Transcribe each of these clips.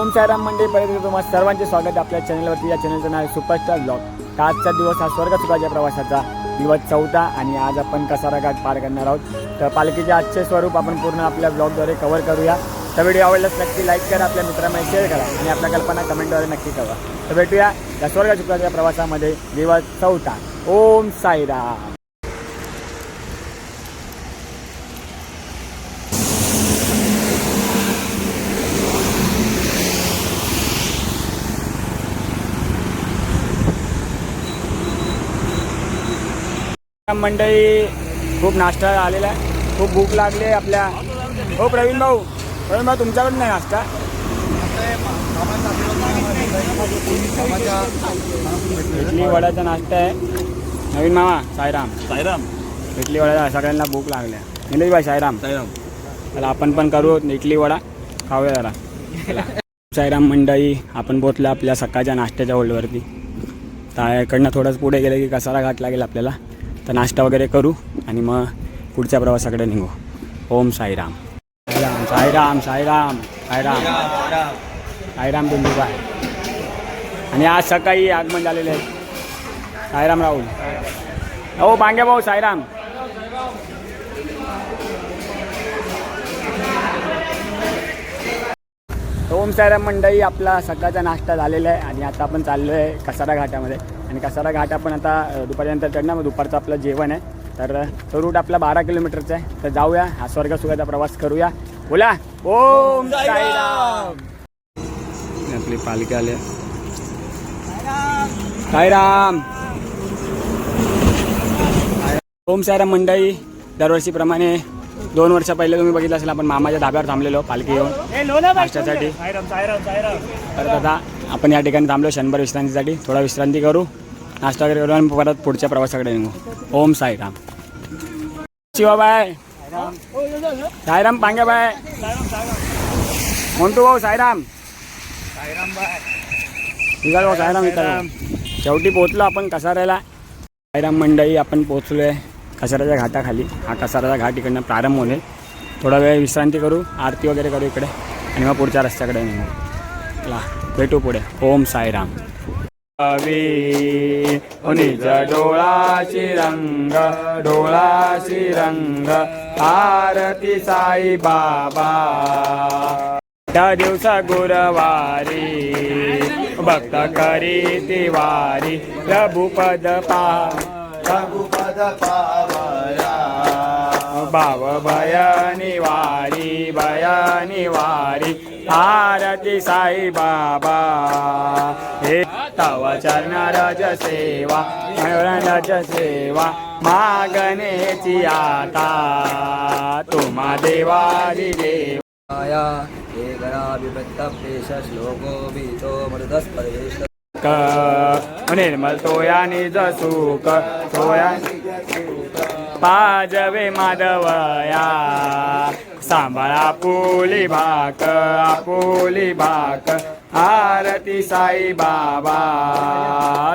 ओम साईराम मंडळी पर्यंत तुम्हाला सर्वांचे स्वागत आहे आपल्या चॅनलवरती या चॅनलचं नाव आहे सुपरस्टार ब्लॉग तर आजचा दिवस हा स्वर्ग सुखाच्या प्रवासाचा दिवस चौथा आणि आज आपण कसारा घाट पार करणार आहोत? तर पालखीचे आजचे स्वरूप आपण पूर्ण आपल्या ब्लॉगद्वारे कव्हर करूया. तर व्हिडिओ आवडल्यास नक्की लाईक करा आपल्या मित्रांमध्ये शेअर करा आणि आपल्या कल्पना कमेंटद्वारे नक्की कळवा तर भेटूया या स्वर्ग सुखाच्या प्रवासामध्ये दिवस चौथा. ओम साईराम! मंडळी खूप नाश्ता आलेला आहे. खूप भूक लागली आहे आपल्या. हो प्रवीण भाऊ. प्रवीण भाऊ तुमच्याकडे नाही नाश्ता? इडली वड्याचा नाश्ता आहे. नवीन मामा साईराम. साईराम. इडली वड्याचा सगळ्यांना भूक लागल्या निलेश भाई साईराम. साईराम. चला आपण पण करू इडली वडा. खाऊया जरा. साईराम मंडळी आपण पोचलो आपल्या सकाळच्या नाश्त्याच्या होल्डवरती तर इकडनं थोडंच पुढे गेलं की कसारा घाट लागेल आपल्याला. तर नाश्ता वगैरे करू आणि मग पुढच्या प्रवासाकडे निघू. ओम साईराम. साईराम साईराम साईराम साईराम. साईराम बिंदुबाई. आणि आज सकाळी आगमन झालेले आहे. साईराम राहुल. हो बांगे भाऊ साईराम. ओम साईराम मंडळी आपला सकाळचा नाश्ता झालेला आहे आणि आता आपण चाललो आहे कसारा घाटामध्ये. आणि कसारा घाट आपण आता दुपारनंतर चढणार मग दुपारचं आपलं जेवण आहे. तर तो रूट आपला बारा किलोमीटरचा आहे. तर जाऊया हा स्वर्ग सुखाचा प्रवास करूया. बोला. ओम साईराम! आपली पालखी आली. साईराम! ओम साईराम मंडळी दरवर्षीप्रमाणे दोन वर्ष पहिले तुम्ही बघितलं असेल आपण मामाच्या धाब्यावर थांबलेलो पालखी येऊन नाश्त्यासाठी. तर आता आपण या ठिकाणी थांबलो शंभर विश्रांतीसाठी. थोडा विश्रांती करू. नाश्ता वगैरे करू आणि परत पुढच्या प्रवासाकडे निघू. ओम साईराम. शिवाबाय साईराम पांग्याबाय मोंटू भाऊ साईराम. निघाल भाऊ साईराम इथं. शेवटी पोहोचलो आपण कसाऱ्याला. साईराम मंडळी आपण पोहोचलो आहे कसाऱ्याच्या घाटाखाली. हा कसाऱ्याचा घाट इकडनं प्रारंभ होईल. थोडा वेळ विश्रांती करू. आरती वगैरे करू इकडे. आणि मग पुढच्या रस्त्याकडे निघू. चला. भेटू पुढे. ओम साईराम. निज डोळाची रंग डोळाची रंग आरती साई बाबा. त्या दिवसा गुरुवारी भक्त करी तिवारी प्रभुपद पा प्रभुपद पावया भाव भयानी वारी भयानी वारी आरती साई बाबा. हे तव चरण रज सेवा रज सेवा मागणेची आता. तुम्हा देवाया. हे गणा विभक्त पेश श्लोको भीतो मृतस्परेश क निर्मल तोया निज सुख. तोया पाजवे माधवया. सांभाळा पुली भाक आपुली भाक आरती साई बाबा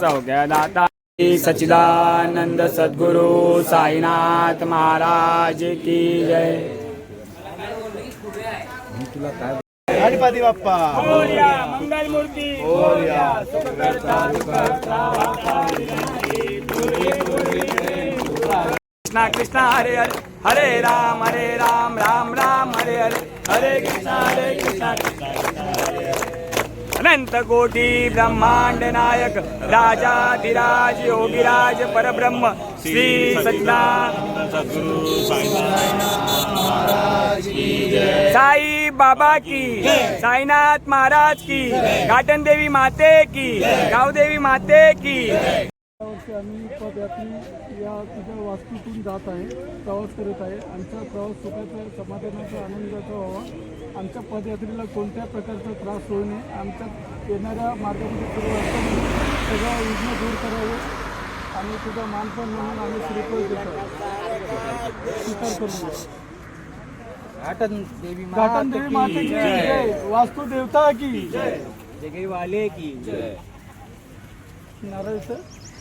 सौग्यदाता सच्चिदानंद सद्गुरु साईनाथ महाराज की जय. गणपती बाप्पा. मंगल कृष्णा कृष्णा हरे हरे. हरे राम हरे राम राम राम हरे हरे. हरे कृष्णा हरे कृष्णा अनंत कोटी ब्रह्मांड नायक राजा धीराज योगीराज परब्रह्म श्री सच्चिदानंद. साई बाबा की साईनाथ महाराज की घाटन देवी माते की गाव देवी माते की. यावर्षी आम्ही पदयात्री या तुझ्या वास्तूतून जात आहे प्रवास करत आहे. आमचा प्रवास सुखाचा समाधानाचा आनंदाचा व्हावा. आमच्या पदयात्रेला कोणत्या प्रकारचा त्रास होऊ नये. आमच्या येणाऱ्या मार्गामध्ये सुरू असताना सगळ्या विघ्न दूर करावे आणि तुझा मानपण म्हणून आम्ही श्रीफळ देतो. स्वीकार करून देवी घाटन देवी माते की जय. वास्तू देवता की जगई वाले की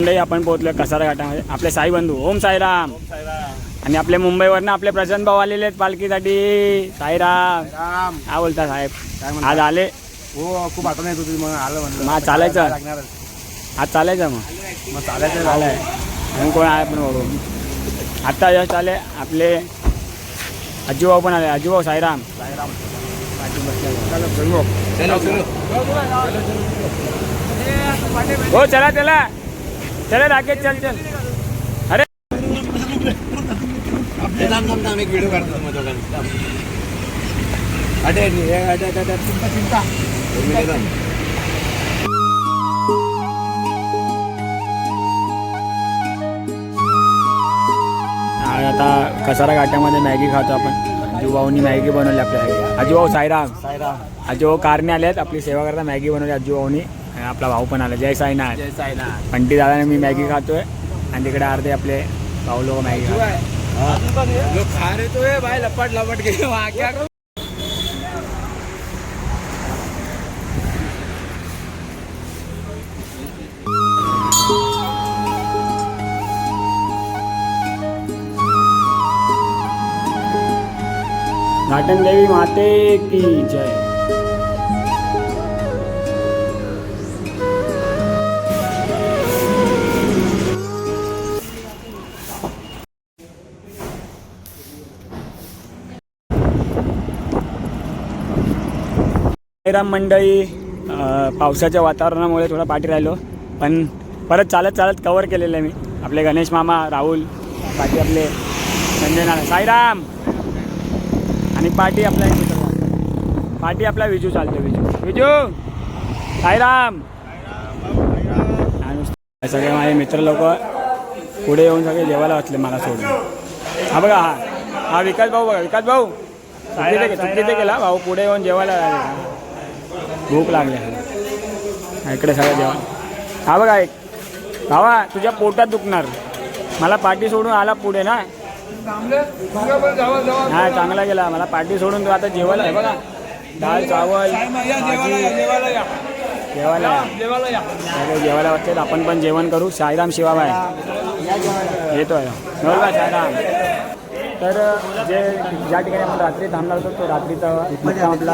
मंडळी आपण पोहोचलो कसारा घाटामध्ये. आपले साई बंधू ओम साईराम. आणि आपले मुंबईवरनं आपले प्रशांत भाऊ आलेले आहेत पालखीसाठी. साईराम. राम काय बोलता साहेब? आज आले? हो खूप आठवण येत होती मग आलं म्हणलं. मग चालायचं? आज चालायचं मग? मग चालायचं आलाय. म्हणून कोण आहे पण बघू. आत्ता जस्ट आले आपले अज्जूभाऊ पण आले. अज्जूभाऊ साईराम. हो चला चला. चला राकेश चल चल. अरे. एक व्हिडिओ काढतो मग दोघांनी. अटे अटे अटे अटे चिंता चिंता आणि आता कसारा घाटामध्ये मॅगी खातो आपण. अज्जूभाऊनी मॅगी बनवली आपल्यासाठी अज्जूभाऊ साईराम. साईराम. अज्जूभाऊ कारने आले आहेत आपली सेवा करता मॅगी बनवली अज्जूभाऊनी आणि आपला भाऊ पण आला जय साईनाथ. जय साईनाथ. पंटी दादाने मी मॅगी खातोय आणि तिकडे अर्धे आपले भाऊ लोक मॅगी खातात. लोग खा रहे तो भाई लपट लपट के वहाँ क्या करूँ घाटन देवी माते की जय. राम मंडळी पावसाच्या वातावरणामुळे थोडा पाठी राहिलो. पण परत चालत चालत कवर केलेलं आहे मी. आपले गणेश मामा राहुल पाठी आपले संजय नाना साईराम. आणि पाठी आपला पाठी आपला विजू चालतो विजू. विजू! साईराम! आणि सगळे माझे मित्र लोक पुढे येऊन सगळे जेवायला वाचले मला सोडून. हा बघा हा. हा विकास भाऊ बघा विकास भाऊ. चुकीचे केला भाऊ. पुढे येऊन जेवायला भूक लागली आहे. इकडे सगळं जेवण हा बघा एक. भावा तुझ्या पोटात दुखणार. मला पाठी सोडून आला पुढे ना. हा चांगला गेला. मला पाठी सोडून तू आता जेवायला आहे बघा. डाळ चावल भाजी. जेवायला जेवायला वाटतात आपण पण जेवण करू. साईराम शिवाबाय येतोय. बरोबर का साईराम. तर जे ज्या ठिकाणी आपण रात्री थांबणार होतो तो रात्रीचा आपला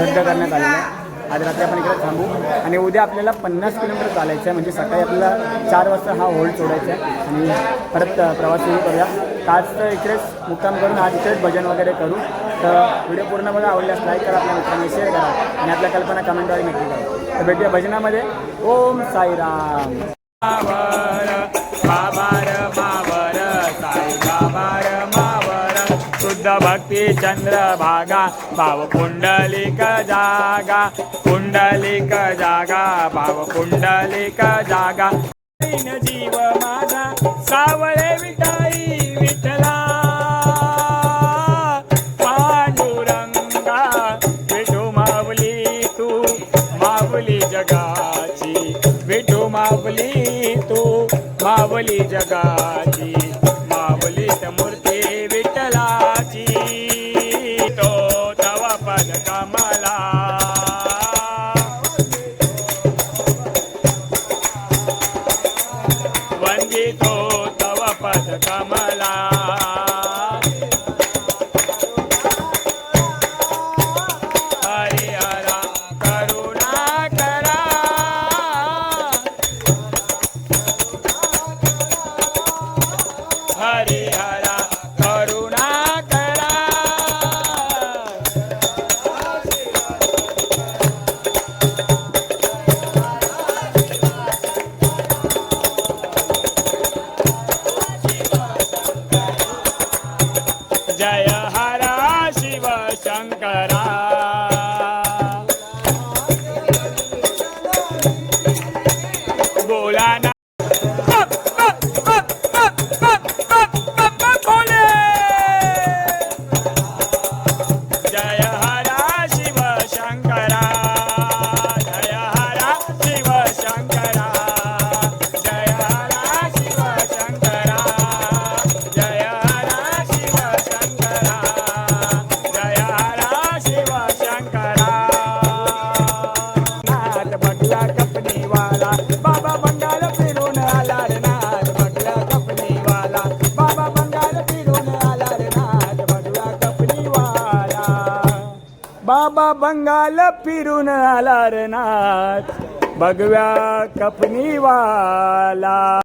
रद्द करण्यात आलेला आहे. आज रात्री आपण इकडे थांबू. आणि उद्या आपल्याला पन्नास किलोमीटर चालायचं आहे म्हणजे सकाळी आपल्याला चार वाजता हा होल्ड सोडायचा आहे आणि परत प्रवास सुरू करूया. आज तर इकडेच मुक्काम करून आज इकडेच भजन वगैरे करू. तर व्हिडिओ पूर्ण बघा आवडल्यास लाईक करा आपल्या मित्रांनी शेअर करा. आणि आपल्या कल्पना कमेंटद्वारे नक्की करा. तर भेटूया भजनामध्ये. ओम साईराम. भक्ती चंद्र भागा भाव पुंडलिक जागा पुंडलिक जागा। भाव पुंडलिक जागा जीव माझा सावळे विटाई विठला। पांडुरंगा विठू मावली तू मावली जगाची विठू मावली तू मावली जगा बाबा बंगाल फिरून आला रे नाथ. बघव्या कपनीवाला.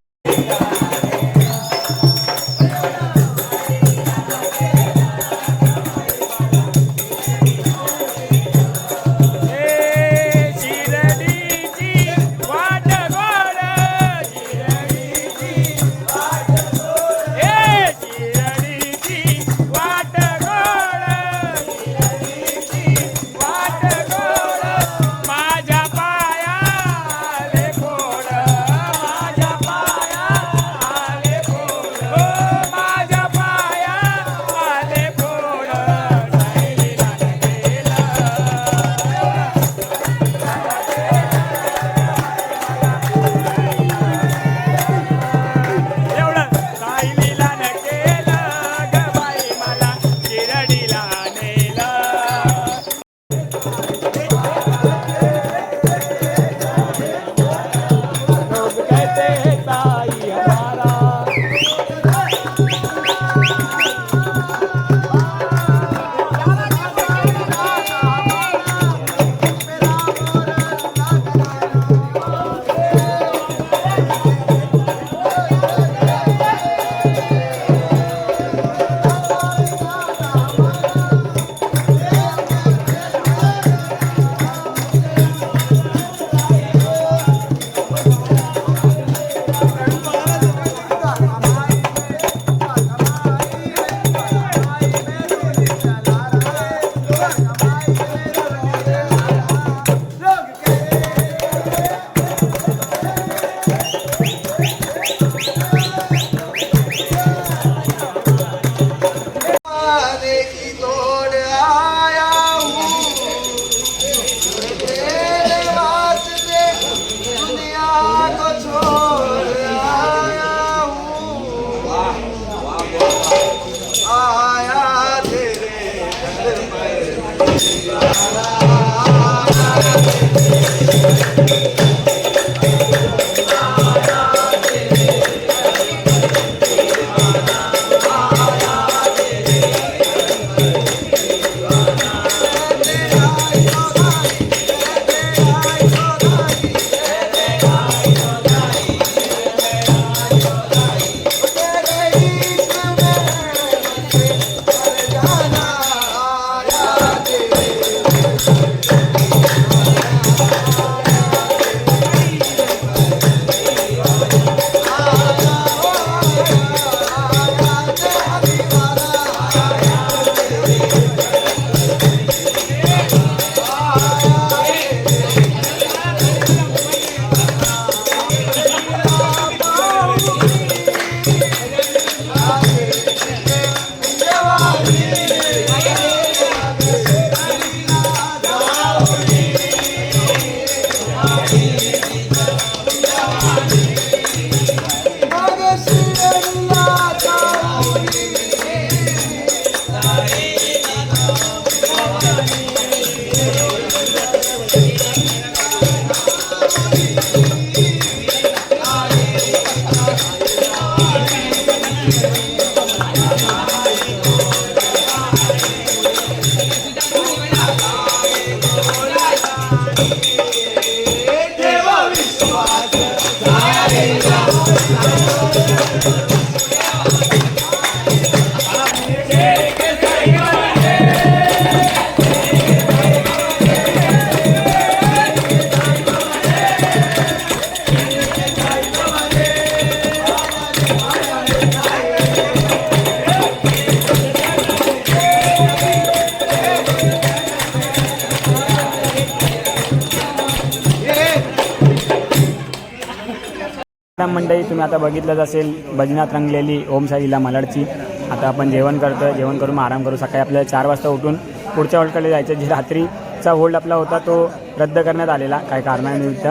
आता तुम्ही आता बघितलंच असेल भजनात रंगलेली ओम साईला मलाडची. आता आपण जेवण करतो जेवण करून आराम करू. सकाळी आपल्याला चार वाजता उठून पुढच्या होल्डकडे जायचं जे रात्रीचा होल्ड आपला होता तो रद्द करण्यात आलेला. काही कारणानिमित्त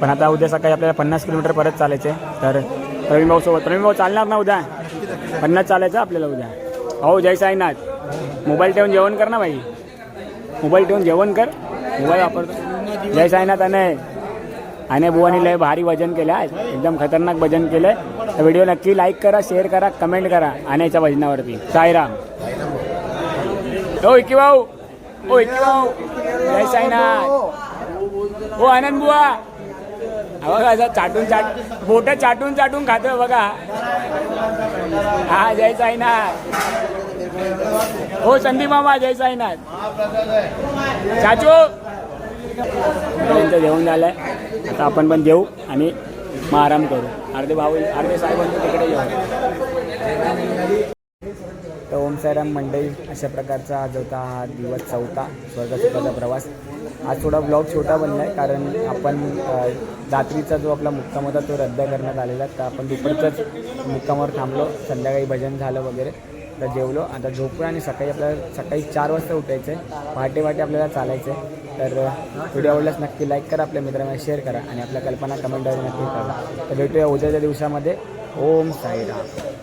पण आता उद्या सकाळी आपल्याला पन्नास किलोमीटर परत चालायचं. तर प्रवीण भाऊसोबत प्रवीण भाऊ चालणार ना उद्या? पन्नास चालायचं आपल्याला उद्या. हो जय साईनाथ. मोबाईल ठेवून जेवण कर ना भाई. मोबाईल ठेवून जेवण कर. मोबाईल वापरतो. जय साईनाथ आणि आणि बुवानी लय भारी वजन केलं आहे एकदम खतरनाक वजन केलं आहे व्हिडिओ नक्की लाईक करा शेअर करा कमेंट करा आण्याच्या वजनावरती सायराम हो इकी भाऊ ओ इकी भाऊ जय साईनाथ. हो आनंद बुवा. बघा असं चाटून चाट बोट चाटून चाटून खातोय बघा. हा जय साईनाथ. हो संदीप मामा जय साईनाथ. चाचू. त्यांचं जेवण आहे आता आपण पण जेऊ आणि मग आराम करू. अर्धे भाऊ अर्धे साहेबांचं तिकडे जेवण तर ओम साईराम मंडई अशा प्रकारचा आज होता हा दिवस चौथा स्वर्गसुखाचा प्रवास. आज थोडा ब्लॉग छोटा बनला आहे कारण आपण रात्रीचा जो आपला मुक्काम होता तो रद्द करण्यात आलेला तर आपण दुपारचाच मुक्कामावर थांबलो. संध्याकाळी भजन झालं वगैरे. तर जेवलो. आता झोपू आणि सकाळी आपल्याला सकाळी चार वाजता उठायचं आहे. पहाटे वाटे आपल्याला चालायचं आहे. तर व्हिडिओ आवडल्यास नक्की लाईक करा आपल्या मित्रांना शेअर करा आणि आपल्या कल्पना कमेंटद्वारे नक्की करा. तर भेटूया उद्याच्या दिवसामध्ये. ओम साईराम.